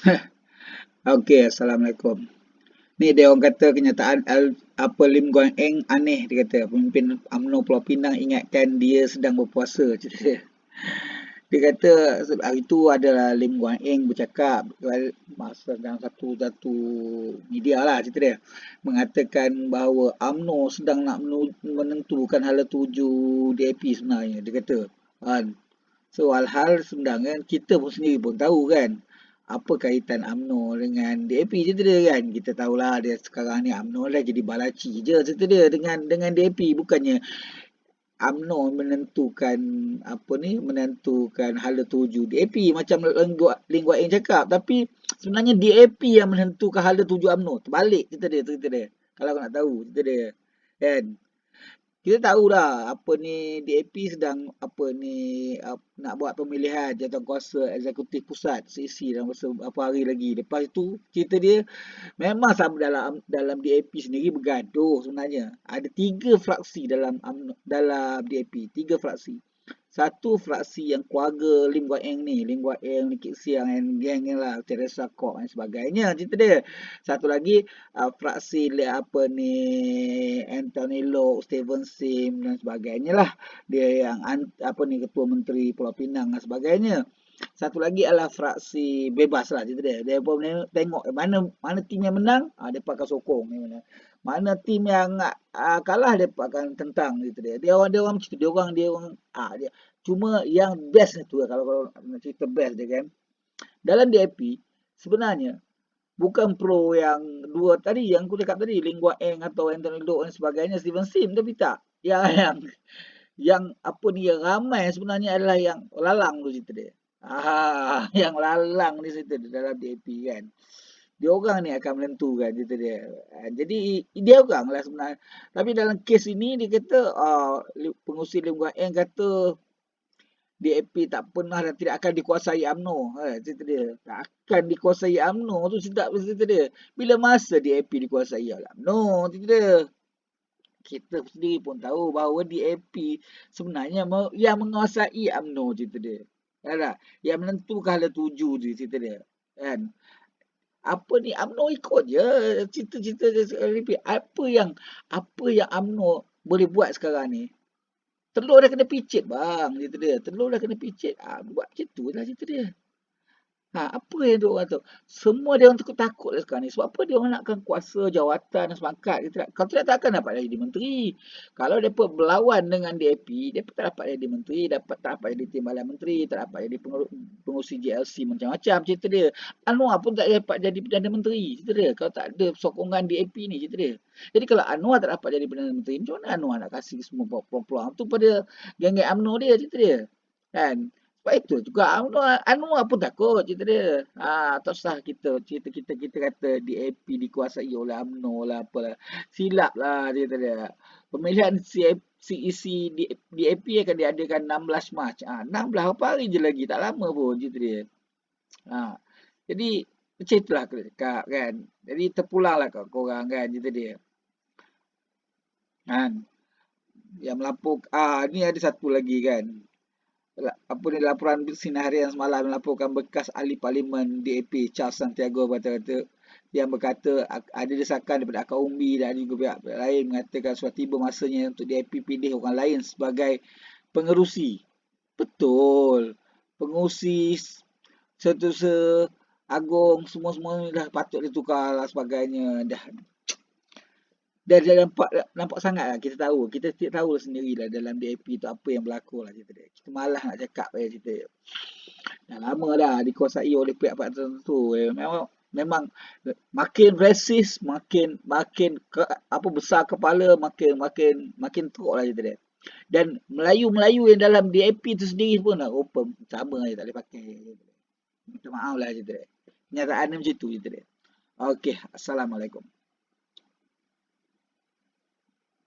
Okey, Assalamualaikum. Ni dia orang kata kenyataan Al, apa Lim Guan Eng aneh dia kata. Pemimpin UMNO Pulau Pinang ingatkan dia sedang berpuasa. Dia kata hari itu adalah Lim Guan Eng bercakap masa dalam satu satu media lah cerita dia mengatakan bahawa UMNO sedang nak menentukan hala tuju DAP sebenarnya dia kata kan so hal-hal sebenarnya kita pun sendiri pun tahu kan apa kaitan UMNO dengan DAP je dia kan? Kita tahulah dia sekarang ni UMNO dah jadi balaci je. Cerita dia dengan dengan DAP bukannya UMNO menentukan apa ni? Menentukan hala tuju DAP macam lingua yang cakap. Tapi sebenarnya DAP yang menentukan hala tuju UMNO. Terbalik cerita dia cerita dia. Kalau kau nak tahu cerita dia kan kita tahu dah apa ni DAP sedang apa ni uh, nak buat pemilihan jawatankuasa eksekutif pusat CC dalam masa apa hari lagi. Lepas itu cerita dia memang sama dalam dalam DAP sendiri bergaduh sebenarnya. Ada tiga fraksi dalam dalam DAP tiga fraksi satu fraksi yang keluarga Lim Guat Eng ni, Lim Guat Eng, Nikit Siang dan geng ni lah, Teresa Kok dan sebagainya cerita dia. Satu lagi uh, fraksi apa ni Anthony Low, Steven Sim dan sebagainya lah. Dia yang apa ni ketua menteri Pulau Pinang dan sebagainya. Satu lagi adalah fraksi bebas lah cerita dia. Dia pun tengok mana mana tim yang menang, ah, dia akan sokong. Mana tim yang uh, kalah dia akan tentang gitu dia. Dia orang dia orang tu. Dia orang dia orang ah dia cuma yang best tu kalau kalau nak cerita best dia kan. Dalam DAP sebenarnya bukan pro yang dua tadi yang aku cakap tadi Lingua Eng atau Anthony Low dan sebagainya Steven Sim tapi tak. Yang yang yang apa ni yang ramai sebenarnya adalah yang lalang tu cerita dia. Ah, yang lalang di situ dalam DAP kan dia orang ni akan menentukan cerita dia. Ha, jadi dia orang lah sebenarnya. Tapi dalam kes ini dia kata uh, pengusi Lim Guan Eng kata DAP tak pernah dan tidak akan dikuasai UMNO. Ha, cerita dia. Tak akan dikuasai UMNO tu sedap cerita dia. Bila masa DAP dikuasai UMNO cerita dia. Kita sendiri pun tahu bahawa DAP sebenarnya yang menguasai UMNO cerita dia. Ya Yang menentukan hala tuju cerita dia. Kan? Apa ni UMNO ikut je. Cerita-cerita repeat. Apa yang apa yang UMNO boleh buat sekarang ni? Telur dah kena picit bang. Cerita dia. Telur dah kena picit. Ah buat macam tu lah cerita dia Ha, apa yang dia orang tu? Semua dia orang takut-takut lah sekarang ni. Sebab apa dia orang nakkan kuasa jawatan dan semangat. Dia kalau tidak takkan dapat jadi menteri. Kalau dia berlawan dengan DAP, dia tak dapat jadi menteri, dapat tak dapat jadi timbalan menteri, tak dapat jadi pengurusi GLC macam-macam cerita dia. Anwar pun tak dapat jadi Perdana Menteri cerita dia. Kalau tak ada sokongan DAP ni cerita dia. Jadi kalau Anwar tak dapat jadi Perdana Menteri, macam mana Anwar nak kasih semua peluang-peluang tu pada geng-geng UMNO dia cerita dia. Kan? Sebab itu juga Anwar, Anwar pun takut cerita dia. Ha, tak usah kita cerita kita kita kata DAP dikuasai oleh UMNO lah apalah. Silap lah cerita dia. Pemilihan CEC DAP akan diadakan 16 Mac. Ha, 16 apa hari je lagi tak lama pun cerita dia. Ha, jadi macam itulah aku cakap kan. Jadi terpulanglah kat korang kan cerita dia. Kan. Yang melapuk. Ah, ni ada satu lagi kan apa ni laporan sinar harian semalam melaporkan bekas ahli parlimen DAP Charles Santiago kata-kata yang berkata ada desakan daripada akar umbi dan juga pihak, pihak lain mengatakan sudah tiba masanya untuk DAP pilih orang lain sebagai pengerusi. Betul. Pengurusi setusa agung semua-semua dah patut ditukar lah sebagainya. Dah dia nampak nampak sangat lah kita tahu. Kita tidak tahu sendiri lah dalam DAP tu apa yang berlaku lah cerita dia. Kita malah nak cakap ya cerita dia. Dah lama dah dikuasai oleh pihak-pihak tertentu. Eh. memang memang makin resis makin makin ke, apa besar kepala makin makin makin teruk lah cerita dia. Dan Melayu-Melayu yang dalam DAP tu sendiri pun lah open sama je tak boleh pakai. Minta maaf lah cerita dia. Kenyataan macam tu cerita dia. Okey, Assalamualaikum.